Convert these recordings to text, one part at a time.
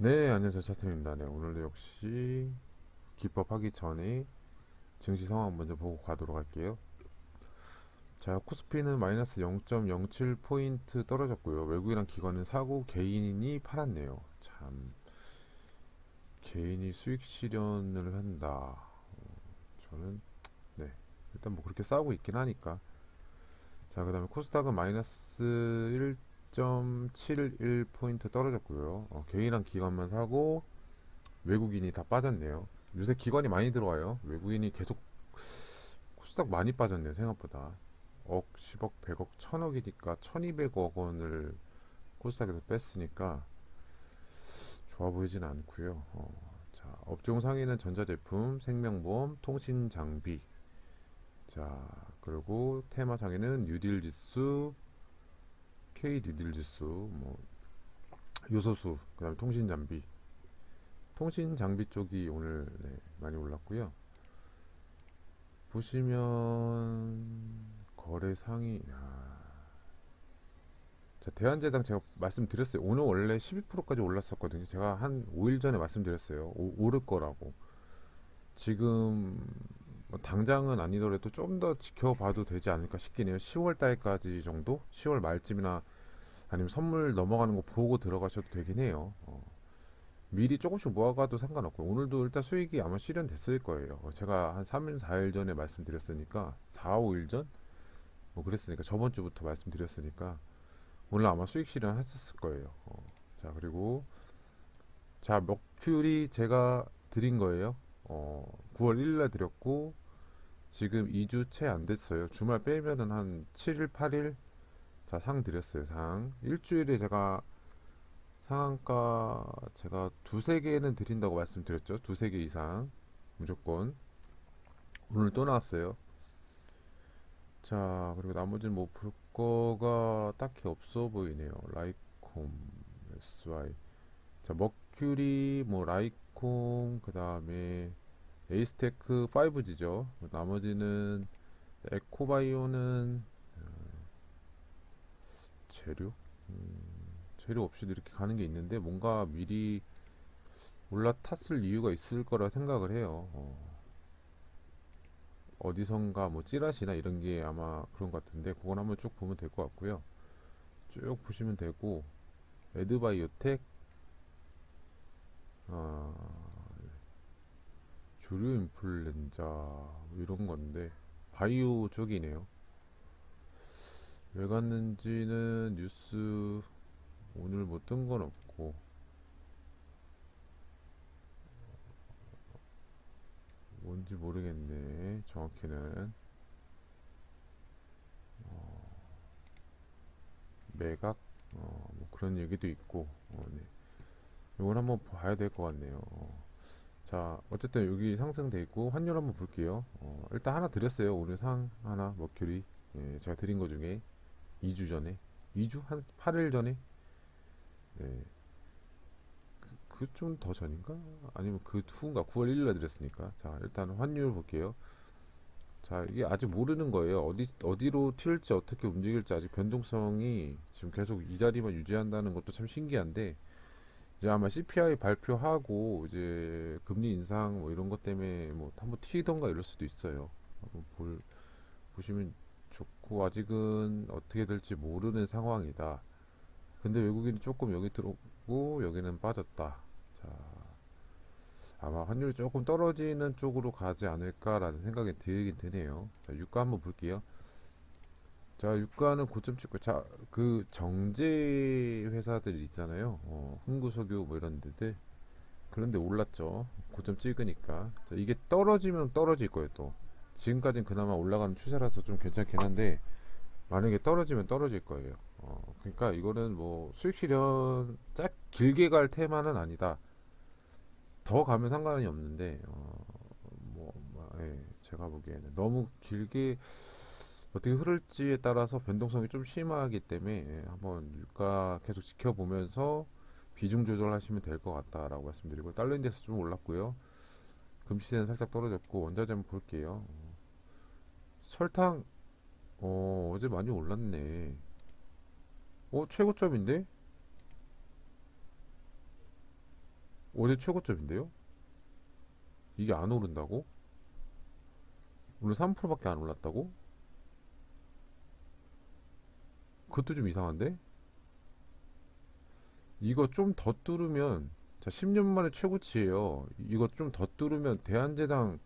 네, 안녕하세요. 차태입니다. 네, 오늘도 역시 기법 하기 전에 증시 상황 먼저 보고 가도록 할게요. 자, 코스피는 마이너스 0.07포인트 떨어졌고요. 외국이랑 기관은 사고 개인이 팔았네요. 참, 개인이 수익 실현을 한다. 어, 저는, 네, 일단 뭐 그렇게 싸우고 있긴 하니까. 자, 그 다음에 코스닥은 마이너스 1.71포인트 떨어졌고요. 어, 개인이랑 기관만 사고 외국인이 다 빠졌네요. 요새 기관이 많이 들어와요. 외국인이 계속 코스닥 많이 빠졌네요. 생각보다. 억, 10억, 100억, 1000억이니까 1200억 원을 코스닥에서 뺐으니까 좋아 보이진 않고요. 어, 자, 업종 상위는 전자제품, 생명보험, 통신장비. 자, 그리고 테마 상위는 뉴딜 지수, K 뉴딜 지수, 뭐 요소수, 그다음에 통신 장비, 통신 장비 쪽이 오늘 네, 많이 올랐고요. 보시면 거래 야. 자 대한제당 제가 말씀드렸어요. 오늘 원래 12%까지 올랐었거든요. 제가 한 5일 전에 말씀드렸어요. 오, 오를 거라고. 지금 뭐 당장은 아니더라도 좀 더 지켜봐도 되지 않을까 싶긴 해요. 10월 달까지 정도? 10월 말쯤이나 아니면 선물 넘어가는 거 보고 들어가셔도 되긴 해요. 어. 미리 조금씩 모아가도 상관없고 오늘도 일단 수익이 아마 실현됐을 거예요. 어, 제가 한 3일, 4일 전에 말씀드렸으니까 4, 5일 전? 뭐 그랬으니까 저번 주부터 말씀드렸으니까 오늘 아마 수익 실현했었을 거예요. 어. 자 그리고 자 머큐리 제가 드린 거예요. 어, 9월 1일날 드렸고 지금 2주 채 안 됐어요. 주말 빼면은 한 7일, 8일 자, 상 드렸어요. 상. 일주일에 제가 상한가 제가 두세 개는 드린다고 말씀드렸죠. 두세 개 이상 무조건 오늘 또 나왔어요. 자, 그리고 나머지는 뭐 볼 거가 딱히 없어 보이네요. 라이콤, SY. 자, 머큐리, 뭐 라이콤, 그 다음에 에이스테크 5G죠. 나머지는 에코바이오는 어, 재료? 음, 재료 없이도 이렇게 가는 게 있는데 뭔가 미리 올라탔을 이유가 있을 거라 생각을 해요. 어. 어디선가 뭐 찌라시나 이런 게 아마 그런 것 같은데 그건 한번 쭉 보면 될 것 같고요. 쭉 보시면 되고 에드바이오텍 아, 조류 인플루엔자 뭐 이런 건데 바이오 쪽이네요. 왜 갔는지는 뉴스 오늘 뭐뜬건 없고. 뭔지 모르겠네 정확히는. 어, 매각? 어, 뭐 그런 얘기도 있고. 어, 네. 이건 한번 봐야 될 것 같네요. 어. 자 어쨌든 여기 상승돼 있고 환율 한번 볼게요. 어, 일단 하나 드렸어요. 오늘 상 하나 머큐리. 예, 제가 드린 거 중에 2주 전에 2주 한 8일 전에 네. 그좀더 전인가? 아니면 그 후인가? 9월 1일 날 드렸으니까. 자, 일단 환율 볼게요. 자, 이게 아직 모르는 거예요. 어디 어디로 튈지 어떻게 움직일지 아직 변동성이 지금 계속 이 자리만 유지한다는 것도 참 신기한데 이제 아마 CPI 발표하고 이제 금리 인상 뭐 이런 것 때문에 뭐 한번 튀던가 이럴 수도 있어요. 한번 볼 보시면 좋고 아직은 어떻게 될지 모르는 상황이다. 근데 외국인이 조금 여기 들어오고 여기는 빠졌다. 자, 아마 환율이 조금 떨어지는 쪽으로 가지 않을까라는 생각이 들긴 드네요. 자, 유가 한번 볼게요. 자, 유가는 고점 찍고, 자, 그 정제 회사들 있잖아요. 어, 흥구석유 뭐 이런 데들. 그런데 올랐죠. 고점 찍으니까. 자, 이게 떨어지면 떨어질 거예요, 또. 지금까지는 그나마 올라가는 추세라서 좀 괜찮긴 한데, 만약에 떨어지면 떨어질 거예요. 어, 그러니까 이거는 뭐 수익 실현 짧 길게 갈 테마는 아니다. 더 가면 상관이 없는데 어, 뭐, 뭐 예, 제가 보기에는 너무 길게 어떻게 흐를지에 따라서 변동성이 좀 심하기 때문에 예, 한번 유가 계속 지켜보면서 비중 조절하시면 될 것 같다라고 말씀드리고 달러 인덱스 좀 올랐고요. 금시세는 살짝 떨어졌고 원자재 한번 볼게요. 어, 설탕 어, 어제 많이 올랐네. 어, 최고점인데? 어제 최고점인데요? 이게 안 오른다고? 오늘 3%밖에 안 올랐다고? 그것도 좀 이상한데? 이거 좀 더 뚫으면 자 10년 만에 최고치예요. 이거 좀 더 뚫으면 대한제당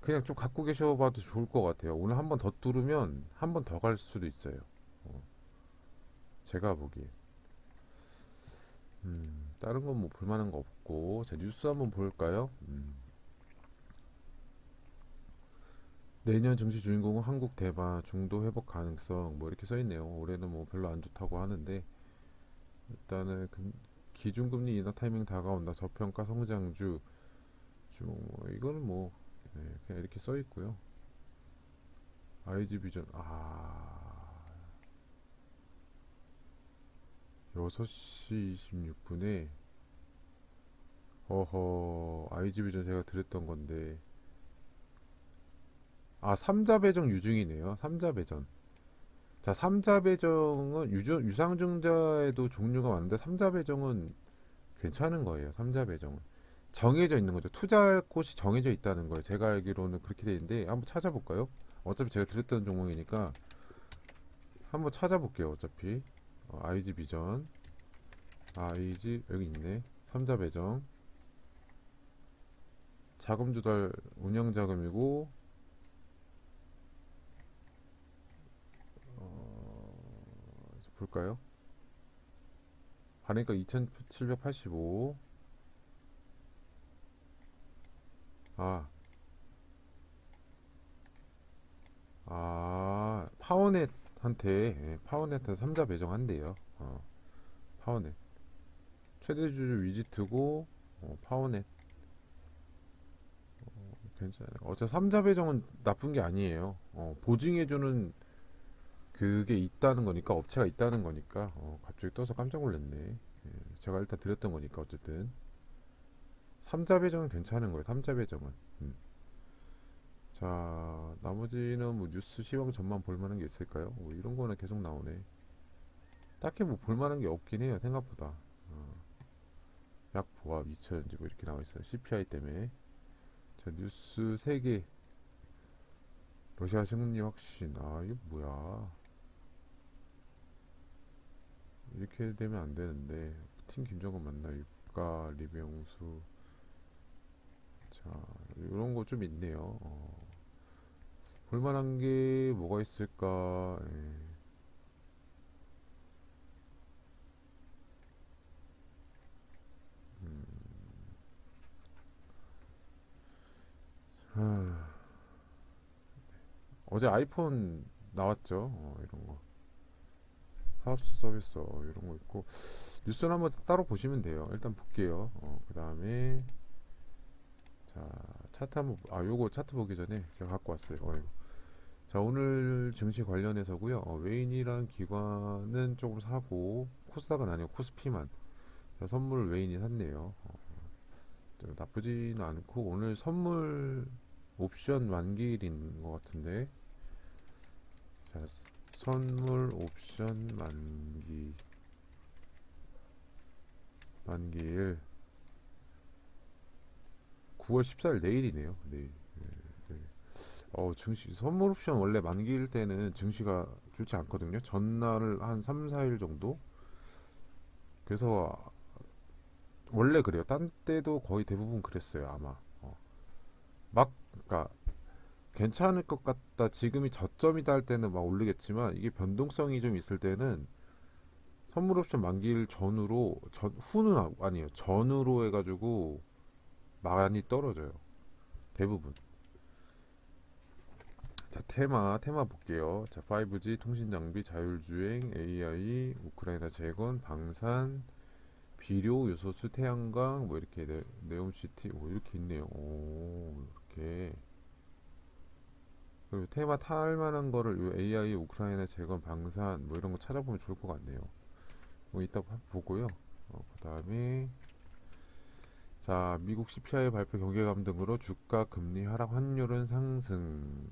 그냥 좀 갖고 계셔봐도 좋을 것 같아요. 오늘 한 번 더 뚫으면 한 번 더 갈 수도 있어요. 어. 제가 보기에. 음, 다른 건 뭐 볼만한 거 없고, 자, 뉴스 한번 볼까요? 음. 내년 증시 주인공은 한국 대바 중도 회복 가능성 뭐 이렇게 써 있네요. 올해는 뭐 별로 안 좋다고 하는데 일단은 금- 기준금리 인하 타이밍 다가온다. 저평가 성장주 뭐 이거는 뭐 네, 그냥 이렇게 써 있고요. IG 비전 아 6시 26분에 어허 IG 비전 제가 드렸던 건데 아 삼자 배정 유증이네요. 삼자 배전. 자, 삼자 배정은 유저, 유상증자에도 종류가 많은데 삼자 배정은 괜찮은 거예요. 삼자 배정은 정해져 있는 거죠. 투자할 곳이 정해져 있다는 거예요. 제가 알기로는 그렇게 돼 있는데 한번 찾아볼까요? 어차피 제가 드렸던 종목이니까 한번 찾아볼게요. 어차피 어, IG 비전, IG 여기 있네. 삼자 배정, 자금 조달 운영 자금이고 어, 볼까요? 하니까 2785. 아, 아, 파워넷한테, 예, 파워넷한테 3자 배정한대요. 어, 파워넷. 최대 주주 위지트고, 어, 파워넷. 괜찮아요. 어차피 3자 배정은 나쁜 게 아니에요. 어, 보증해주는 그게 있다는 거니까, 업체가 있다는 거니까, 어, 갑자기 떠서 깜짝 놀랐네. 예, 제가 일단 드렸던 거니까, 어쨌든. 3자 배정은 괜찮은 거예요. 3자 배정은. 음. 자, 나머지는 뭐 뉴스 시황 전만 볼 만한 게 있을까요? 뭐 이런 거는 계속 나오네. 딱히 뭐 볼 만한 게 없긴 해요. 생각보다. 어. 약 보합 2천지 뭐 이렇게 나와 있어요. CPI 때문에. 자, 뉴스 3개. 러시아 승리 확신. 아, 이게 뭐야. 이렇게 되면 안 되는데. 팀 김정은 만나 유가 리병수. 자, 이런 거 좀 있네요. 어. 볼만한 게 뭐가 있을까? 예. 음. 하. 어제 아이폰 나왔죠? 어, 이런 거. 사업수 서비스 어, 이런 거 있고 뉴스는 한번 따로 보시면 돼요. 일단 볼게요. 어, 그 다음에 자 차트 한번 보- 아 요거 차트 보기 전에 제가 갖고 왔어요. 어, 이거. 자 오늘 증시 관련해서고요. 어, 웨인이란 기관은 조금 사고 코스닥은 아니고 코스피만 자, 선물 웨인이 샀네요. 어, 좀 나쁘지는 않고 오늘 선물 옵션 만기일인 것 같은데 자 선물 옵션 만기 만기일 9월 14일 내일이네요. 내일. 네, 네. 어, 증시 선물 옵션 원래 만기일 때는 증시가 좋지 않거든요. 전날을 한 3, 4일 정도. 그래서 원래 그래요. 딴 때도 거의 대부분 그랬어요, 아마. 어. 막 그러니까 괜찮을 것 같다. 지금이 저점이다 할 때는 막 오르겠지만 이게 변동성이 좀 있을 때는 선물 옵션 만기일 전후로 전 후는 아- 아니에요. 전후로 해 가지고 많이 떨어져요. 대부분. 자, 테마, 테마 볼게요. 자, 5G, 통신 장비, 자율주행, AI, 우크라이나 재건, 방산, 비료, 요소수, 태양광, 뭐 이렇게 네, 네옴시티, 오, 이렇게 있네요. 오, 이렇게. 그리고 테마 탈 만한 거를 요 AI, 우크라이나 재건, 방산, 뭐 이런 거 찾아보면 좋을 것 같네요. 뭐 이따 봐- 보고요. 어, 그 다음에 자, 미국 CPI 발표 경계감 등으로 주가, 금리 하락, 환율은 상승.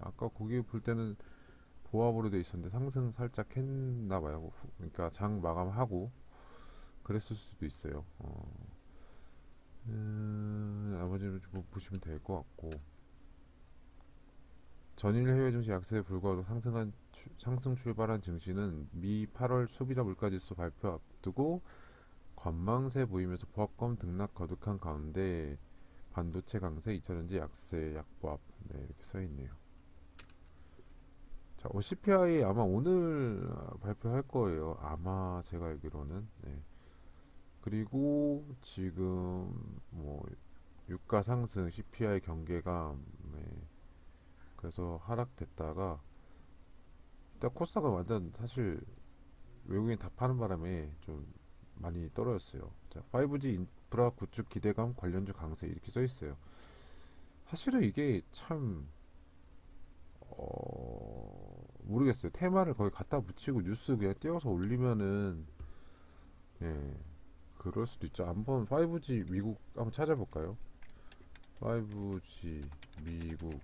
아까 거기 볼 때는 보합으로 돼 있었는데 상승 살짝 했나 봐요. 후- 그러니까 장 마감하고 그랬을 수도 있어요. 어. 음, 나머지는 좀 보시면 될 것 같고 전일 해외 증시 약세에 불구하고 상승한 추- 상승 출발한 증시는 미 8월 소비자 물가지수 발표 앞두고 관망세 보이면서 보합권 등락 거듭한 가운데 반도체 강세, 2차전지 약세, 약보합 네, 이렇게 써 있네요. 자, 어, CPI 아마 오늘 발표할 거예요. 아마 제가 알기로는. 네. 그리고 지금 뭐 유가 상승, CPI 경계감, 네. 그래서 하락됐다가 일단 코스닥은 완전 사실 외국인 다 파는 바람에 좀 많이 떨어졌어요. 자, 5G 인프라 구축 기대감 관련주 강세 이렇게 써 있어요. 사실은 이게 참 어, 모르겠어요. 테마를 거기 갖다 붙이고 뉴스 그냥 띄워서 올리면은 예, 그럴 수도 있죠. 한번 5G 미국 한번 찾아볼까요? 5G 미국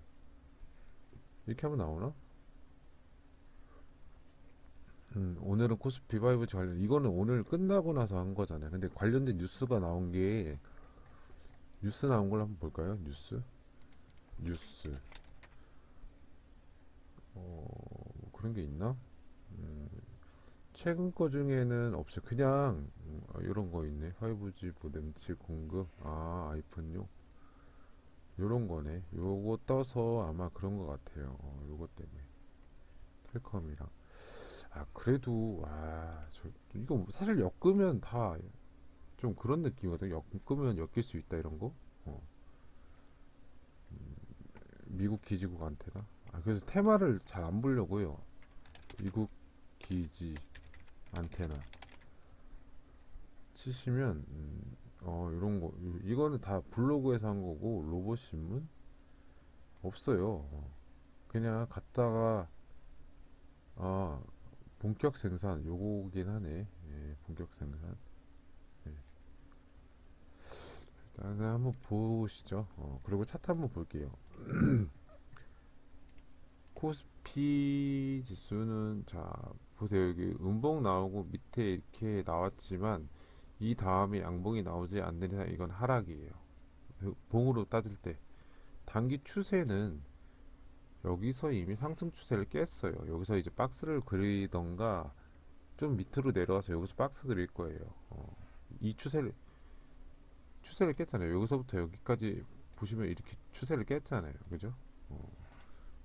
이렇게 하면 나오나? 음, 오늘은 코스피 5G 관련 이거는 오늘 끝나고 나서 한 거잖아요. 근데 관련된 뉴스가 나온 게 뉴스 나온 걸 한번 볼까요? 뉴스 뉴스 어, 뭐 그런 게 있나? 음, 최근 거 중에는 없어요. 그냥 음, 아, 이런 거 있네. 5G 뭐 램치 공급 아 아이폰용 요런 거네. 요거 떠서 아마 그런 거 같아요. 어, 요거 때문에 텔컴이랑 아 그래도 와 저 이거 사실 엮으면 다 좀 그런 느낌이거든. 엮으면 엮일 수 있다 이런 거. 어. 미국 기지국 안테나. 아 그래서 테마를 잘 안 보려고요. 미국 기지 안테나 치시면 음, 어 이런 거 이- 이거는 다 블로그에서 한 거고 로봇 신문 없어요. 어. 그냥 갔다가 아 본격 생산 요거긴 하네. 예, 본격 생산. 예. 일단 한번 보시죠. 어, 그리고 차트 한번 볼게요. 코스피 지수는 자 보세요 여기 음봉 나오고 밑에 이렇게 나왔지만 이 다음에 양봉이 나오지 않는 이상 이건 하락이에요. 그 봉으로 따질 때 단기 추세는 여기서 이미 상승 추세를 깼어요. 여기서 이제 박스를 그리던가 좀 밑으로 내려와서 여기서 박스 그릴 거예요. 어, 이 추세를 추세를 깼잖아요. 여기서부터 여기까지 보시면 이렇게 추세를 깼잖아요. 그죠? 어,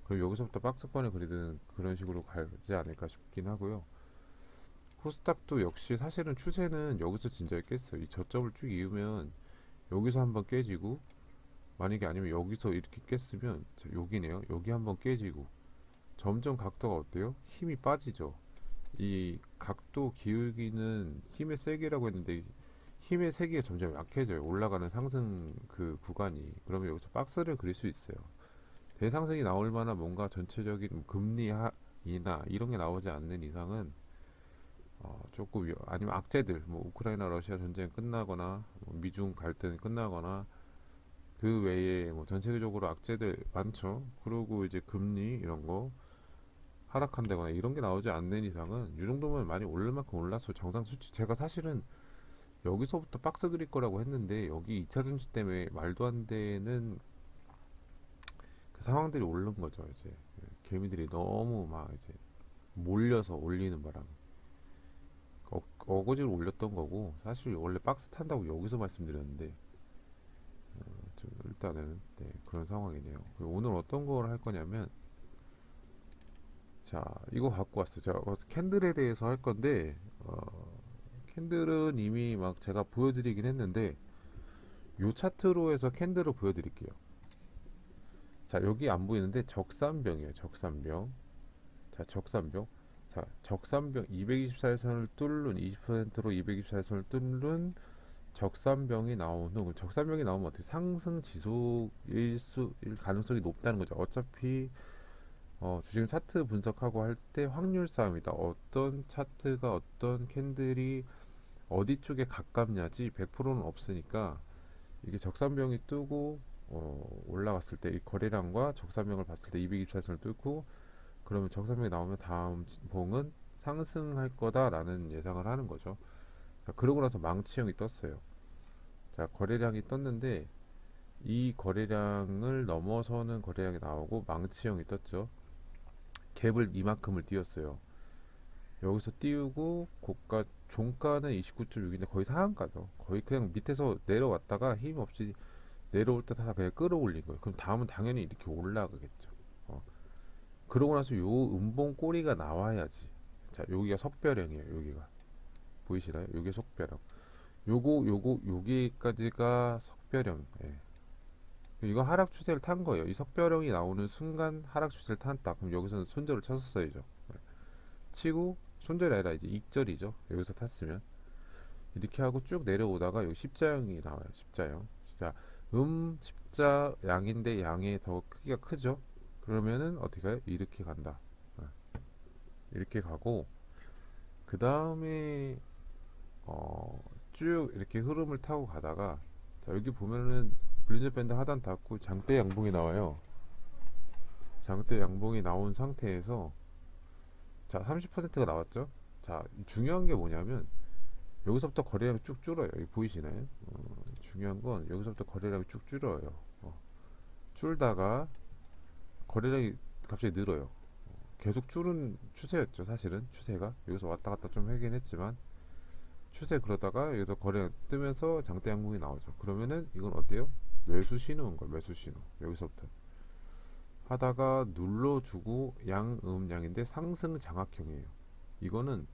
그럼 여기서부터 박스권을 그리든 그런 식으로 가지 않을까 싶긴 하고요. 코스닥도 역시 사실은 추세는 여기서 진짜 깼어요. 이 저점을 쭉 이으면 여기서 한번 깨지고 만약에 아니면 여기서 이렇게 깼으면 자, 여기네요. 여기 한번 깨지고 점점 각도가 어때요? 힘이 빠지죠. 이 각도 기울기는 힘의 세기라고 했는데 힘의 세기가 점점 약해져요. 올라가는 상승 그 구간이. 그러면 여기서 박스를 그릴 수 있어요. 대상승이 나올 만한 뭔가 전체적인 금리 하, 인하 이런 게 나오지 않는 이상은 어, 조금 위, 아니면 악재들 뭐 우크라이나 러시아 전쟁 끝나거나 뭐 미중 갈등 끝나거나 그 외에 뭐 전체적으로 악재들 많죠. 그리고 이제 금리 이런 거 하락한다거나 이런 게 나오지 않는 이상은 이 정도면 많이 오를 만큼 올랐어 정상 수치. 제가 사실은 여기서부터 박스 그릴 거라고 했는데 여기 2차 전지 때문에 말도 안 되는 그 상황들이 오른 거죠 이제. 개미들이 너무 막 이제 몰려서 올리는 바람에 어, 어거지로 올렸던 거고 사실 원래 박스 탄다고 여기서 말씀드렸는데 어, 좀 일단은 네, 그런 상황이네요. 오늘 어떤 걸 할 거냐면 자 이거 갖고 왔어요. 제가 어, 캔들에 대해서 할 건데 어, 캔들은 이미 막 제가 보여드리긴 했는데 요 차트로 해서 캔들을 보여드릴게요. 자 여기 안 보이는데 적산병이에요. 적산병. 자 적산병. 자 적산병 224선을 뚫는 20%로 224선을 뚫는 적산병이 나온 후 적산병이 나오면 어떻게 상승 지속일 수일 가능성이 높다는 거죠. 어차피 어, 주식 차트 분석하고 할 때 확률 싸움이다. 어떤 차트가 어떤 캔들이 어디 쪽에 가깝냐지 100%는 없으니까 이게 적산병이 뜨고 어, 올라갔을 때 이 거래량과 적산병을 봤을 때 224선을 뚫고 그러면 적산병이 나오면 다음 봉은 상승할 거다라는 예상을 하는 거죠. 자, 그러고 나서 망치형이 떴어요. 자, 거래량이 떴는데 이 거래량을 넘어서는 거래량이 나오고 망치형이 떴죠. 갭을 이만큼을 띄웠어요. 여기서 띄우고 고가 종가는 29.6인데 거의 상한가죠. 거의 그냥 밑에서 내려왔다가 힘 없이 내려올 때 다 그냥 끌어올린 거예요. 그럼 다음은 당연히 이렇게 올라가겠죠. 어. 그러고 나서 요 음봉 꼬리가 나와야지. 자, 여기가 석별형이에요. 여기가 보이시나요? 요게 석별형. 요거 요거 여기까지가 석별형. 예. 이거 하락 추세를 탄 거예요. 이 석별형이 나오는 순간 하락 추세를 탔다. 그럼 여기서는 손절을 쳤었어야죠. 예. 치고 손절이 아니라 이제 익절이죠. 여기서 탔으면 이렇게 하고 쭉 내려오다가 여기 십자형이 나와요. 십자형. 자, 음 십자 양인데 양이 더 크기가 크죠. 그러면은 어떻게 가요? 이렇게 간다. 예. 이렇게 가고 그 다음에 어, 쭉 이렇게 흐름을 타고 가다가 자, 여기 보면은 블린저 밴드 하단 닿고 장대 양봉이 나와요. 장대 양봉이 나온 상태에서 자 30%가 나왔죠. 자 중요한 게 뭐냐면 여기서부터 거래량이 쭉 줄어요. 여기 보이시나요? 어, 중요한 건 여기서부터 거래량이 쭉 줄어요. 어, 줄다가 거래량이 갑자기 늘어요. 어, 계속 줄은 추세였죠. 사실은 추세가 여기서 왔다 갔다 좀 하긴 했지만 추세 그러다가 여기서 거래 뜨면서 장대 양봉이 나오죠. 그러면은 이건 어때요? 매수 신호인 거예요. 매수 신호. 여기서부터 하다가 눌러주고 양음 양인데 상승 장악형이에요. 이거는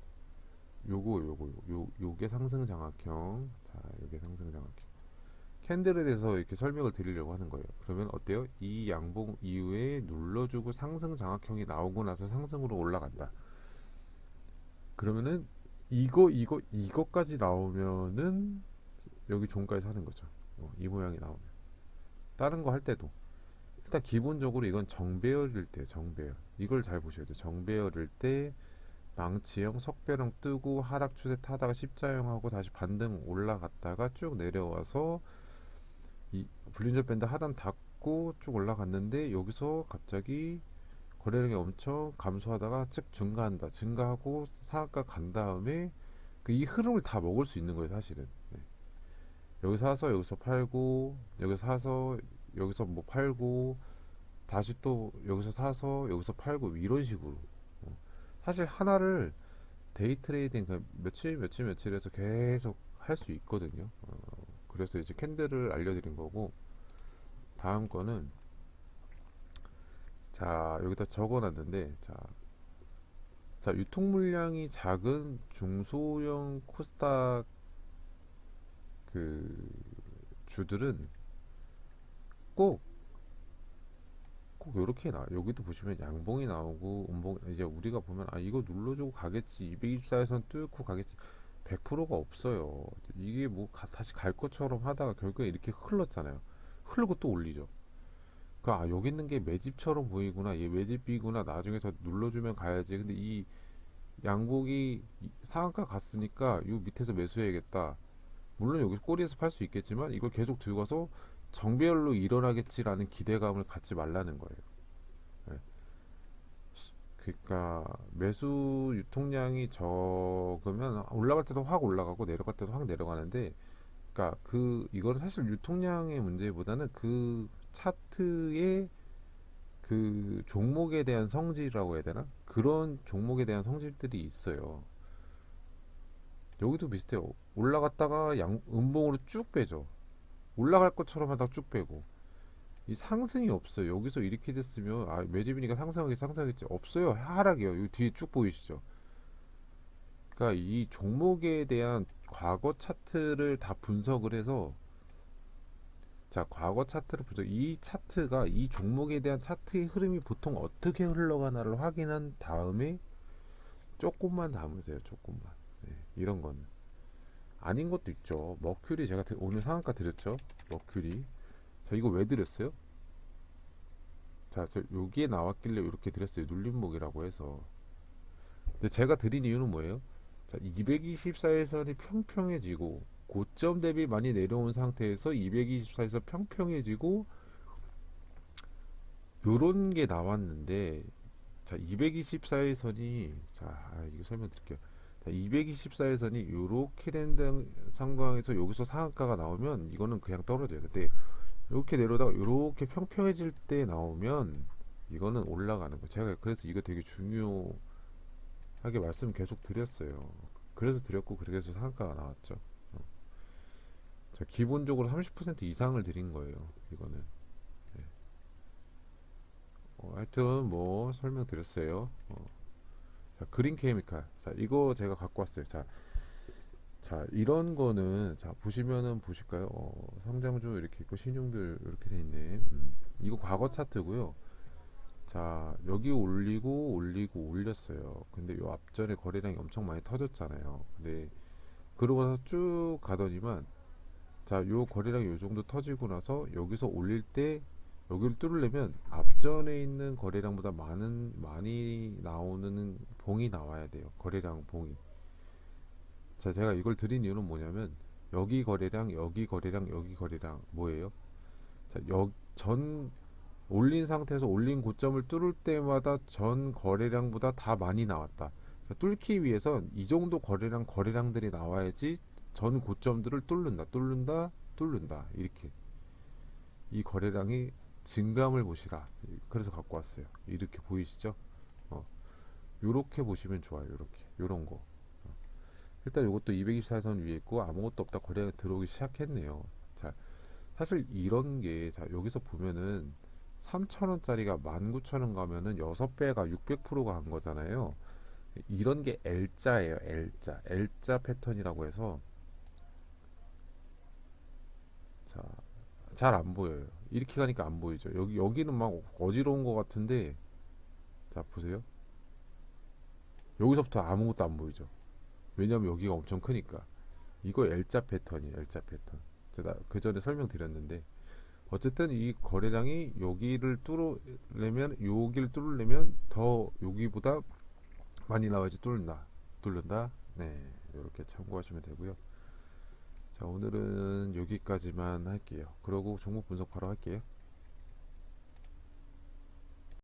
요거 요거 요 요게 상승 장악형. 자, 요게 상승 장악형. 캔들에 대해서 이렇게 설명을 드리려고 하는 거예요. 그러면 어때요? 이 양봉 이후에 눌러주고 상승 장악형이 나오고 나서 상승으로 올라간다. 그러면은 이거 이거 이거까지 나오면은 여기 종가에 사는 거죠. 어, 이 모양이 나오면 다른 거 할 때도 일단 기본적으로 이건 정배열일 때 정배열 이걸 잘 보셔야 돼요. 정배열일 때 망치형 석배형 뜨고 하락 추세 타다가 십자형 하고 다시 반등 올라갔다가 쭉 내려와서 이 블린저 밴드 하단 닫고 쭉 올라갔는데 여기서 갑자기 거래량이 엄청 감소하다가 즉 증가한다. 증가하고 상한가 간 다음에 그 이 흐름을 다 먹을 수 있는 거예요, 사실은. 네. 여기서 사서 여기서 팔고 여기서 사서 여기서 뭐 팔고 다시 또 여기서 사서 여기서 팔고 이런 식으로. 어. 사실 하나를 데이 트레이딩 그 며칠 며칠 며칠에서 계속 할 수 있거든요. 어, 그래서 이제 캔들을 알려드린 거고 다음 거는 자 여기다 적어놨는데 자, 자 유통 물량이 작은 중소형 코스닥 그 주들은 꼭 꼭 이렇게 나 여기도 보시면 양봉이 나오고 음봉 이제 우리가 보면 아 이거 눌러주고 가겠지. 224에선 뚫고 가겠지. 100%가 없어요. 이게 뭐 가- 다시 갈 것처럼 하다가 결국에 이렇게 흘렀잖아요. 흐르고 또 올리죠 그, 아, 여기 있는 게 매집처럼 보이구나. 얘 매집이구나. 나중에 더 눌러주면 가야지. 근데 이 양복이 이 상한가 갔으니까 요 밑에서 매수해야겠다. 물론 여기 꼬리에서 팔 수 있겠지만 이걸 계속 들고 가서 정배열로 일어나겠지라는 기대감을 갖지 말라는 거예요. 네. 그러니까 매수 유통량이 적으면 올라갈 때도 확 올라가고 내려갈 때도 확 내려가는데 그러니까 그 이거는 사실 유통량의 문제보다는 그 차트의 그 종목에 대한 성질이라고 해야 되나? 그런 종목에 대한 성질들이 있어요. 여기도 비슷해요. 올라갔다가 양 음봉으로 쭉 빼죠. 올라갈 것처럼 하다가 쭉 빼고 이 상승이 없어요. 여기서 이렇게 됐으면 아 매집이니까 상승하겠지 상승하겠지 없어요. 하락이요. 여기 뒤에 쭉 보이시죠? 그러니까 이 종목에 대한 과거 차트를 다 분석을 해서 자 과거 차트를 분석 이 차트가 이 종목에 대한 차트의 흐름이 보통 어떻게 흘러가나를 확인한 다음에 조금만 담으세요 조금만. 네, 이런 거는 아닌 것도 있죠. 머큐리 제가 드- 오늘 상한가 드렸죠? 머큐리. 자 이거 왜 드렸어요? 자 저 여기에 나왔길래 이렇게 드렸어요. 눌림목이라고 해서. 근데 제가 드린 이유는 뭐예요? 자 224일선이 평평해지고 고점 대비 많이 내려온 상태에서 224에서 평평해지고 요런 게 나왔는데 자 224일선이 자 아, 이거 설명드릴게요 224에선이 이렇게 된 당- 상황에서 여기서 상한가가 나오면 이거는 그냥 떨어져요. 근데 이렇게 내려다가 이렇게 평평해질 때 나오면 이거는 올라가는 거. 제가 그래서 이거 되게 중요하게 말씀 계속 드렸어요. 그래서 드렸고 그래서 상한가가 나왔죠. 어. 자, 기본적으로 30% 이상을 드린 거예요. 이거는. 네. 어, 하여튼 뭐 설명드렸어요. 어. 자, 그린 케미칼. 자, 이거 제가 갖고 왔어요. 자, 자, 이런 거는 자, 보시면은 보실까요? 어, 성장주 이렇게 있고 신용들 이렇게 돼 있네. 음, 이거 과거 차트고요. 자, 여기 올리고 올리고 올렸어요. 근데 요 앞전에 거래량이 엄청 많이 터졌잖아요. 근데 그러고 나서 쭉 가더니만 자, 요 거래량이 요 정도 터지고 나서 여기서 올릴 때 여기를 뚫으려면 앞전에 있는 거래량보다 많은 많이 나오는 봉이 나와야 돼요. 거래량 봉이. 자, 제가 이걸 드린 이유는 뭐냐면 여기 거래량, 여기 거래량, 여기 거래량 뭐예요? 자, 여, 전 올린 상태에서 올린 고점을 뚫을 때마다 전 거래량보다 다 많이 나왔다. 그러니까 뚫기 위해선 이 정도 거래량 거래량들이 나와야지 전 고점들을 뚫는다, 뚫는다, 뚫는다 이렇게 이 거래량이 증감을 보시라. 그래서 갖고 왔어요. 이렇게 보이시죠? 어, 요렇게 보시면 좋아요. 요렇게 요런 거. 어. 일단 요것도 224선 위에 있고 아무것도 없다 거래가 들어오기 시작했네요. 자, 사실 이런 게 자, 여기서 보면은 3,000원짜리가 19,000원 가면은 6배가 600%가 한 거잖아요. 이런 게 L자예요. L자. L자 패턴이라고 해서 자, 잘 안 보여요. 이렇게 가니까 안 보이죠. 여기 여기는 막 어지러운 것 같은데 자, 보세요. 여기서부터 아무것도 안 보이죠. 왜냐면 여기가 엄청 크니까. 이거 L자 패턴이에요. L자 패턴. 제가 그 전에 설명드렸는데 어쨌든 이 거래량이 여기를 뚫으려면 여기를 뚫으려면 더 여기보다 많이 나와야지 뚫는다. 뚫는다. 네. 이렇게 참고하시면 되고요. 자, 오늘은 여기까지만 할게요. 그러고 종목 분석 바로 할게요.